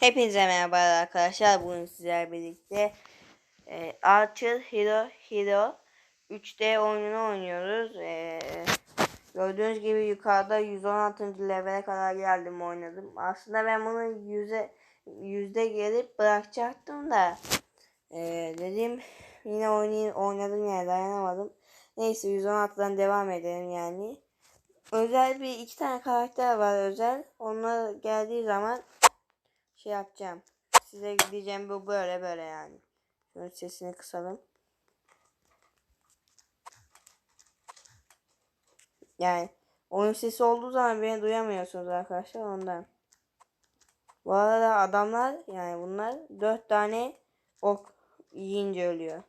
Hepinize merhaba arkadaşlar. Bugün sizlerle birlikte e, Archer Hero Hero 3D oyununu oynuyoruz. E, gördüğünüz gibi yukarıda 116. levele kadar geldim oynadım. Aslında ben bunu yüze yüzde gelip bırakacaktım da e, dedim yine oynayayım oynadım yani dayanamadım. Neyse 116'dan devam edelim yani. Özel bir iki tane karakter var özel. Onlar geldiği zaman şey yapacağım. Size diyeceğim bu böyle böyle yani. Şunun sesini kısalım. Yani oyun sesi olduğu zaman beni duyamıyorsunuz arkadaşlar ondan. Bu arada adamlar yani bunlar dört tane ok yiyince ölüyor.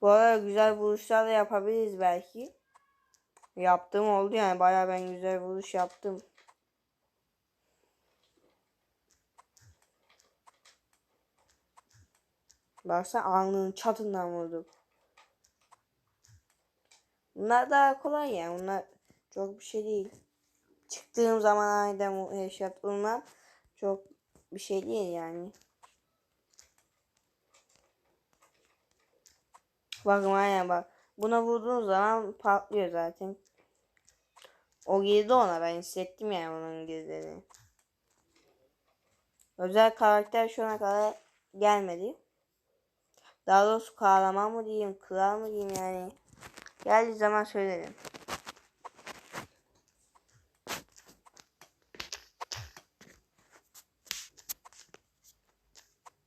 Bu arada güzel vuruşlar da yapabiliriz belki. Yaptığım oldu yani baya ben güzel vuruş yaptım. Baksana alnının çatından vurdum. Bunlar daha kolay yani. Bunlar çok bir şey değil. Çıktığım zaman aniden headshot vurmam çok bir şey değil yani. Bakın aynen bak. Buna vurduğun zaman patlıyor zaten. O girdi ona ben hissettim yani onun girdiğini. Özel karakter şu ana kadar gelmedi. Daha doğrusu kahraman mı diyeyim, kral mı diyeyim yani. Geldiği zaman söylerim.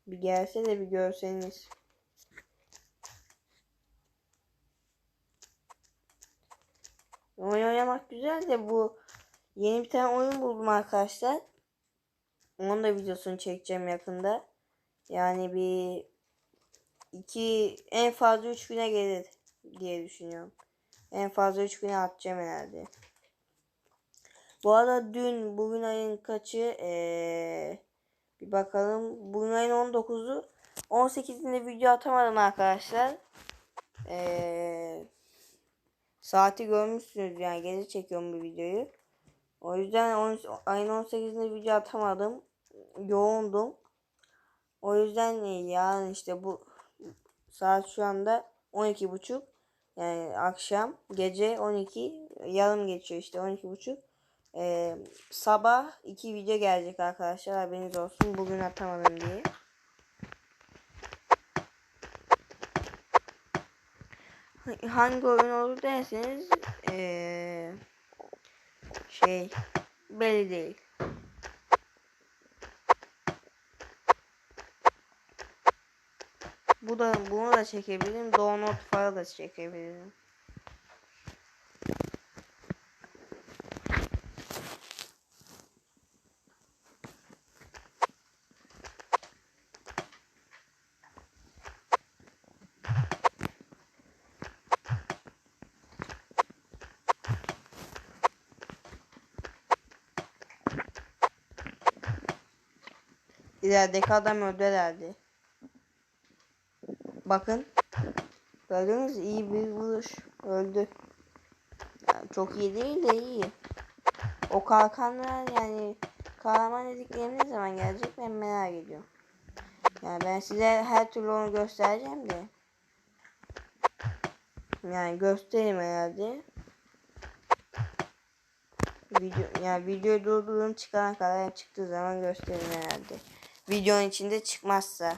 Bir gelse de bir görseniz. Oyun oynamak güzel de bu yeni bir tane oyun buldum arkadaşlar. Onun da videosunu çekeceğim yakında. Yani bir iki en fazla üç güne gelir diye düşünüyorum. En fazla üç güne atacağım herhalde. Bu arada dün bugün ayın kaçı ee, bir bakalım. Bugün ayın 19'u 18'inde video atamadım arkadaşlar. Eee Saati görmüşsünüz yani geri çekiyorum bu videoyu. O yüzden on, ayın 18'inde video atamadım. Yoğundum. O yüzden yarın işte bu saat şu anda 12.30 yani akşam gece 12 yarım geçiyor işte 12.30 ee, sabah iki video gelecek arkadaşlar haberiniz olsun bugün atamadım diye. Hangi oyun olur derseniz ee, şey belli değil. Bu da bunu da çekebilirim. Download file da çekebilirim. İlerideki adam öldü herhalde. Bakın. Gördünüz iyi bir vuruş. Öldü. Yani çok iyi değil de iyi. O kalkanlar yani kahraman dediklerim ne zaman gelecek ben merak ediyorum. Yani ben size her türlü onu göstereceğim de. Yani göstereyim herhalde. Video, yani videoyu durdururum çıkana kadar çıktığı zaman göstereyim herhalde videonun içinde çıkmazsa.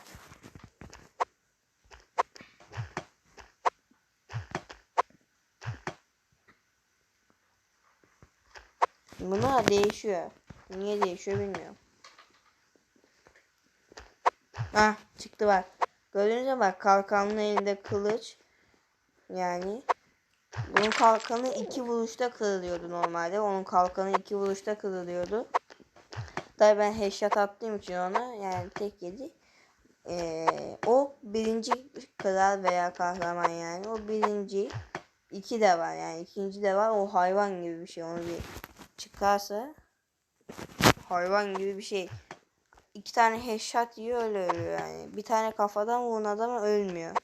Buna değişiyor. Niye değişiyor bilmiyorum. Ah çıktı bak. Gördüğünüz gibi bak kalkanlı elinde kılıç. Yani bunun kalkanı iki vuruşta kırılıyordu normalde. Onun kalkanı iki vuruşta kırılıyordu. Tabi ben headshot attığım için ona yani tek yedi. Ee, o birinci kral veya kahraman yani. O birinci. iki de var yani. ikinci de var. O hayvan gibi bir şey. Onu bir çıkarsa hayvan gibi bir şey. İki tane headshot yiyor öyle ölüyor yani. Bir tane kafadan vurun adam ölmüyor.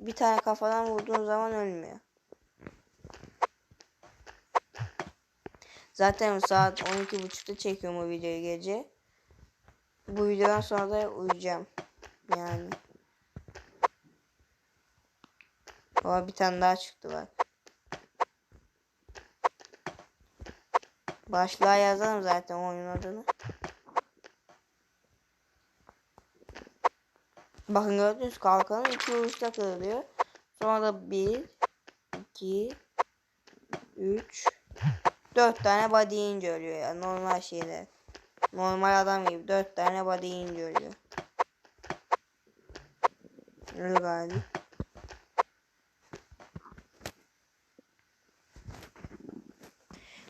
Bir tane kafadan vurduğun zaman ölmüyor. Zaten saat 12.30'da çekiyorum bu videoyu gece. Bu videodan sonra da uyuyacağım. Yani. Ama bir tane daha çıktı bak. Başlığa yazarım zaten oyun adını. Bakın gördünüz kalkanın iki vuruşta kırılıyor. Sonra da bir, iki, üç, dört tane body yiyince ölüyor ya. Normal şeyler. Normal adam gibi dört tane body yiyince ölüyor. Öyle galiba.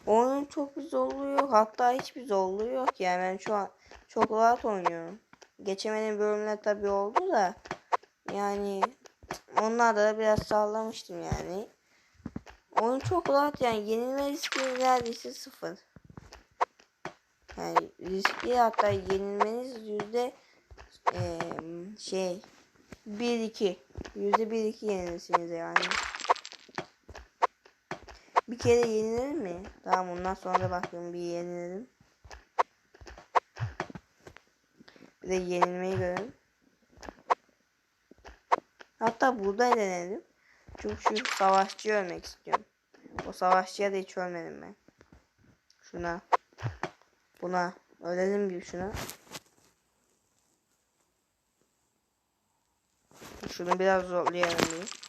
Oyun çok bir yok. Hatta hiçbir zorluğu yok. Yani ben şu an çok rahat oynuyorum. Geçemediğim bölümler tabii oldu da. Yani onlar da biraz sallamıştım yani. Oyun çok rahat yani yenilme riski neredeyse sıfır. Yani riskli hatta yenilmeniz yüzde eee, şey 1-2 yüzde 1-2 yenilirsiniz yani. Bir kere yenilir mi? Tamam ondan sonra da bakıyorum bir yenilelim. Bir de yenilmeyi görelim. Hatta burada denedim. Çünkü şu savaşçıyı ölmek istiyorum. O savaşçıya da hiç ölmedim ben. Şuna. Buna. Ölelim bir şuna. Şunu biraz zorlayalım bir.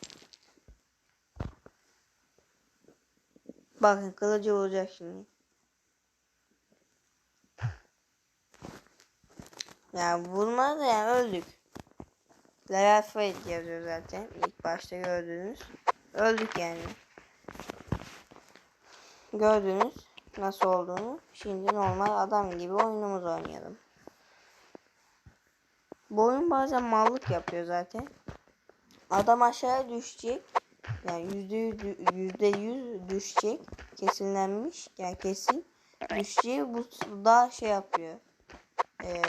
Bakın kılıcı olacak şimdi. Yani vurma da yani öldük. Level fight yazıyor zaten. İlk başta gördünüz. Öldük yani. Gördünüz nasıl olduğunu. Şimdi normal adam gibi oyunumuzu oynayalım. Bu oyun bazen mallık yapıyor zaten. Adam aşağıya düşecek. Yani yüzde yüz, yüzde yüz düşecek. Kesinlenmiş. Yani kesin düşecek. Bu daha şey yapıyor. Ee,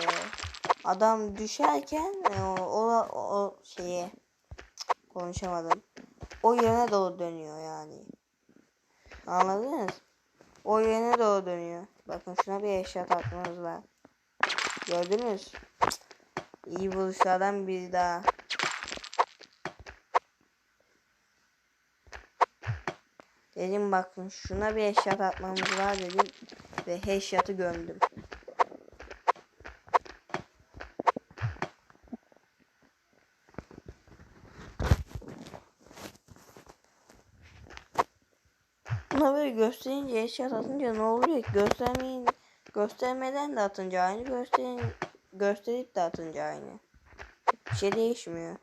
adam düşerken e, o, o, o şeye konuşamadım. O yöne doğru dönüyor yani. Anladınız? O yöne doğru dönüyor. Bakın şuna bir eşya takmamız var. Gördünüz? İyi buluşlardan biri daha. Dedim bakın şuna bir headshot atmamız var dedim ve headshot'ı gömdüm. Buna böyle gösterince headshot atınca ne oluyor ki? Göstermeyin, göstermeden de atınca aynı, gösterin, gösterip de atınca aynı. Bir şey değişmiyor.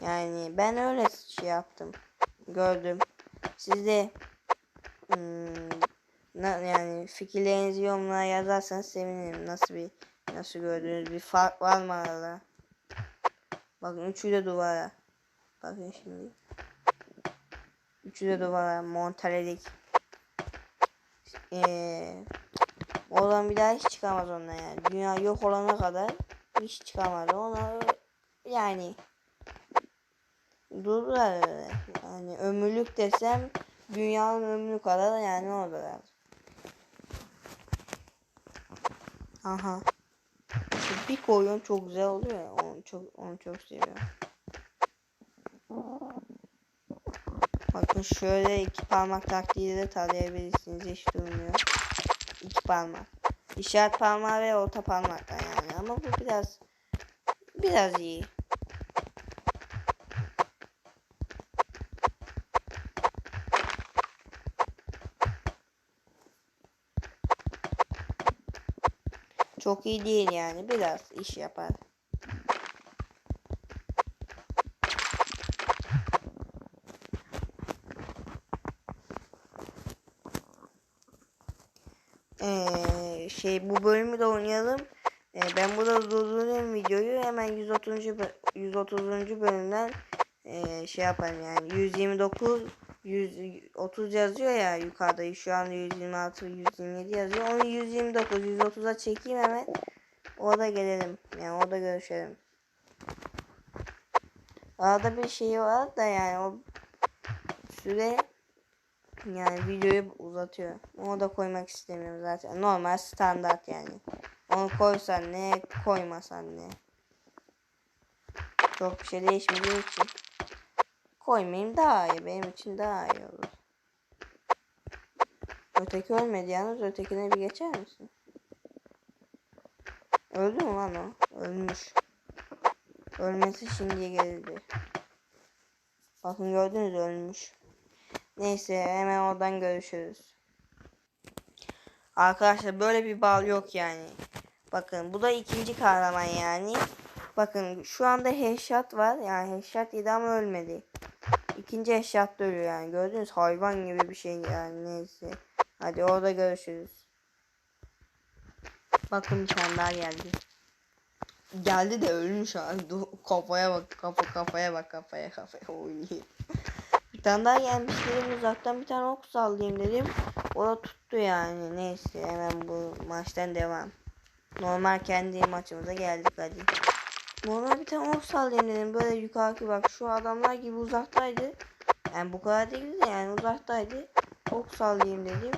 Yani ben öyle şey yaptım. Gördüm. Siz de Hmm, yani fikirlerinizi yorumlara yazarsanız sevinirim. Nasıl bir nasıl gördüğünüz bir fark var mı arada? Bakın üçü de duvara. Bakın şimdi. Üçü de duvara monteledik. Ee, oradan bir daha hiç çıkamaz onlar yani. Dünya yok olana kadar hiç çıkamaz. Ona yani durdular öyle. Yani ömürlük desem dünyanın ömrü kadar yani orada lazım. Aha. Bir koyun çok güzel oluyor. Onu çok onu çok seviyorum. Bakın şöyle iki parmak taktiği de tarayabilirsiniz. Hiç durmuyor. İki parmak. İşaret parmağı ve orta parmakla yani. Ama bu biraz biraz iyi. Çok iyi değil yani. Biraz iş yapar. Ee, şey bu bölümü de oynayalım. Ee, ben burada durdurayım videoyu. Hemen 130. bö- 130. bölümden ee, şey yaparım yani 129 130 yazıyor ya yukarıda şu anda 126 127 yazıyor. Onu 129 130'a çekeyim hemen. Orada gelelim. Yani orada görüşelim. Arada bir şey var da yani o süre Yani videoyu uzatıyor. Onu da koymak istemiyorum zaten. Normal standart yani. Onu koysan ne, koymasan ne. Çok bir şey değişmeyeceği için. Koymayayım daha iyi. Benim için daha iyi olur. Öteki ölmedi yalnız. Ötekine bir geçer misin? Öldü mü lan o? Ölmüş. Ölmesi şimdiye geldi. Bakın gördünüz mü? ölmüş. Neyse hemen oradan görüşürüz. Arkadaşlar böyle bir bal yok yani. Bakın bu da ikinci kahraman yani. Bakın şu anda headshot var. Yani headshot yedi ama ölmedi. İkinci headshot ölüyor yani. Gördünüz hayvan gibi bir şey yani neyse. Hadi orada görüşürüz. Bakın bir tane daha geldi. Geldi de ölmüş abi. Kafaya bak kafa kafaya bak kafaya kafaya oynuyor. Tane daha gelmiş dedim uzaktan bir tane ok sallayayım dedim. O da tuttu yani. Neyse hemen bu maçtan devam. Normal kendi maçımıza geldik hadi. Normal bir tane ok sallayayım dedim. Böyle yukarı bak şu adamlar gibi uzaktaydı. Yani bu kadar değildi de yani uzaktaydı. Ok sallayayım dedim.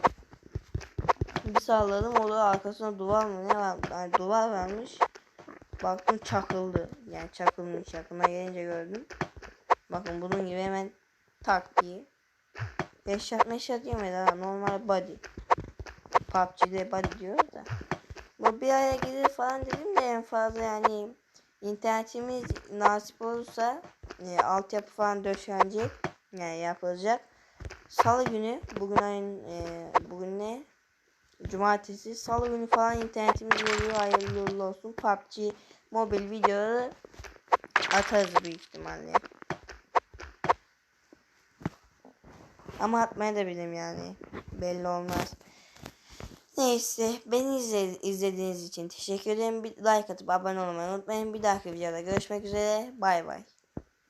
Bir salladım o da arkasına duvar mı ne var? Yani duvar varmış. Baktım çakıldı. Yani çakılmış yakına gelince gördüm. Bakın bunun gibi hemen tak diye. Headshot meşat yemedi ha. Normal body. PUBG'de body diyor da. Bu bir aya gelir falan dedim de en fazla yani internetimiz nasip olursa e, altyapı falan döşenecek. Yani yapılacak. Salı günü bugün ayın e, bugün ne? Cumartesi, salı günü falan internetimiz geliyor. Hayırlı olsun. PUBG mobil videoları atarız büyük ihtimalle. Ama atmaya da bilirim yani. Belli olmaz. Neyse beni izle- izlediğiniz için teşekkür ederim. Bir like atıp abone olmayı unutmayın. Bir dahaki videoda görüşmek üzere. Bay bay.